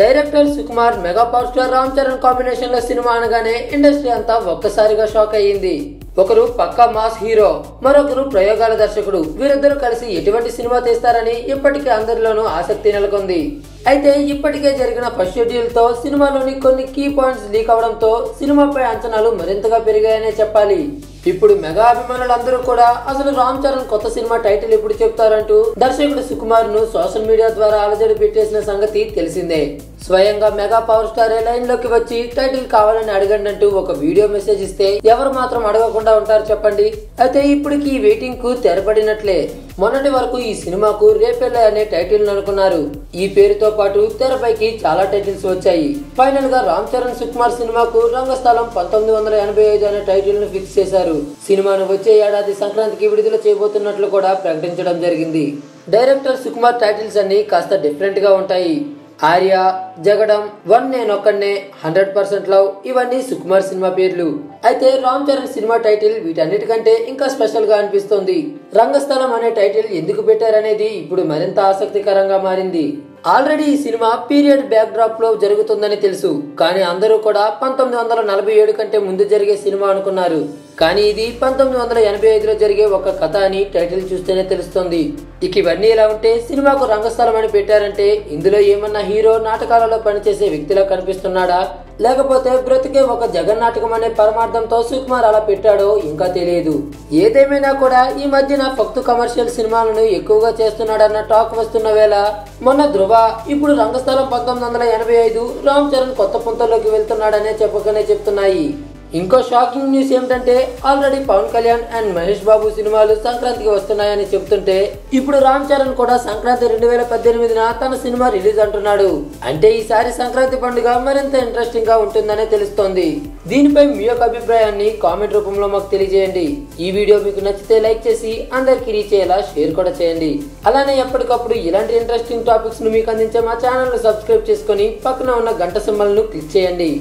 Director Sukumar mega power star Ram Charan కాంబినేషన్లో cinema అనగానే industry అంతా ఒక్కసారిగా షాక్ అయ్యింది. ఒకరు పక్కా మాస్ హీరో మరొకరు ప్రయోగాల దర్శకుడు. వీరిద్దరూ కలిసి ఎటువంటి సినిమా తీస్తారని ఇప్పటికే అందరిలోనూ ఆసక్తి నెలకొంది. అయితే ఇప్పటికే జరిగిన ఫస్ట్ షెడ్యూల్తో సినిమాలోని కొన్ని కీ పాయింట్స్ లీక్ అవడంతో సినిమాపై అంచనాలు మరింతగా పెరిగాయనే చెప్పాలి. ఇప్పుడు మెగా అభిమానులందరూ కూడా అసలు రామ్ చరణ్ కొత్త సినిమా టైటిల్ ఎప్పుడు చెప్తారంటూ దర్శకుడు సుకుమార్ను సోషల్ మీడియా ద్వారా అలజడి పెట్టేసిన సంగతి తెలిసిందే. స్వయంగా మెగా పవర్ స్టార్ లైన్లోకి వచ్చి టైటిల్ కావాలని అడగండి అంటూ ఒక వీడియో మెసేజ్ ఇస్తే ఎవరు మాత్రం అడగకుండా ఉంటారు చెప్పండి. అయితే ఇప్పటికి ఈ వెయిటింగ్కు తెరపడినట్లే. మొన్నటి వరకు ఈ సినిమాకు రేపెల్లే అనే టైటిల్ అనుకున్నారు ఈ పేరుతో తో పాటు తెరపైకి చాలా టైటిల్స్ వచ్చాయి. ఫైనల్గా రామ్ చరణ్ సుకుమార్ సినిమాకు రంగస్థలం పంతొమ్మిది వందల ఎనభై ఐదు అనే టైటిల్ను ఫిక్స్ చేశారు. సినిమాను వచ్చే ఏడాది సంక్రాంతికి విడుదల చేయబోతున్నట్లు కూడా ప్రకటించడం జరిగింది. డైరెక్టర్ సుకుమార్ టైటిల్స్ అన్ని కాస్త డిఫరెంట్గా ఉంటాయి. Arya Jagadam one Nenokkadine hundred percent love ఇవన్నీ సుకుమార్ సినిమా పేర్లు. అయితే రామ్ చరణ్ సినిమా టైటిల్ వీటన్నిటికంటే ఇంకా స్పెషల్గా అనిపిస్తోంది. రంగస్థలం అనే టైటిల్ ఎందుకు పెట్టారనేది ఇప్పుడు మరింత ఆసక్తికరంగా మారింది. ఆల్రెడీ ఈ సినిమా పీరియడ్ బ్యాక్ డ్రాప్లో జరుగుతుందని తెలుసు. కానీ అందరూ కూడా పంతొమ్మిది వందల నలభై ఏడు కంటే ముందు జరిగే సినిమా అనుకున్నారు. కానీ ఇది పంతొమ్మిది వందల ఎనభై ఐదులో జరిగే ఒక కథ అని టైటిల్ చూస్తేనే తెలుస్తుంది. ఇక ఇవన్నీ ఇలా ఉంటే సినిమాకు రంగస్థలం అని పెట్టారంటే ఇందులో ఏమన్నా హీరో నాటకాలలో పనిచేసే వ్యక్తిలా కనిపిస్తున్నాడా? లేకపోతే బ్రతికే ఒక జగన్నాటకం అనే పరమార్థంతో సుకుమార్ అలా పెట్టాడో ఇంకా తెలియదు. ఏదేమైనా కూడా ఈ మధ్యన ఫక్తు కమర్షియల్ సినిమాలను ఎక్కువగా చేస్తున్నాడన్న టాక్ వస్తున్న వేళ మొన్న ధృవ ఇప్పుడు రంగస్థలం పంతొమ్మిది వందల ఎనభై ఐదు రామ్ చరణ్ కొత్త పుంతల్లోకి వెళ్తున్నాడనే చెప్పకనే చెప్తున్నాయి. ఇంకో షాకింగ్ న్యూస్ ఏమిటంటే ఆల్రెడీ పవన్ కళ్యాణ్ అండ్ మహేష్ బాబు సినిమాలు సంక్రాంతికి వస్తున్నాయని చెప్తుంటే ఇప్పుడు రామ్ చరణ్ కూడా సంక్రాంతి రెండు వేల పద్దెనిమిదిన తన సినిమా రిలీజ్ అంటున్నాడు. అంటే ఈసారి సంక్రాంతి పండుగ మరింత ఇంట్రెస్టింగ్గా ఉంటుందనే తెలుస్తోంది. దీనిపై మీ యొక్క అభిప్రాయాన్ని కామెంట్ రూపంలో మాకు తెలియజేయండి. ఈ వీడియో మీకు నచ్చితే లైక్ చేసి అందరికి రీచ్ అయ్యేలా షేర్ కూడా చేయండి. అలానే ఎప్పటికప్పుడు ఇలాంటి ఇంట్రెస్టింగ్ టాపిక్స్ను మీకు అందించే మా ఛానల్ సబ్స్క్రైబ్ చేసుకుని పక్కన ఉన్న గంట సింబల్ను క్లిక్ చేయండి.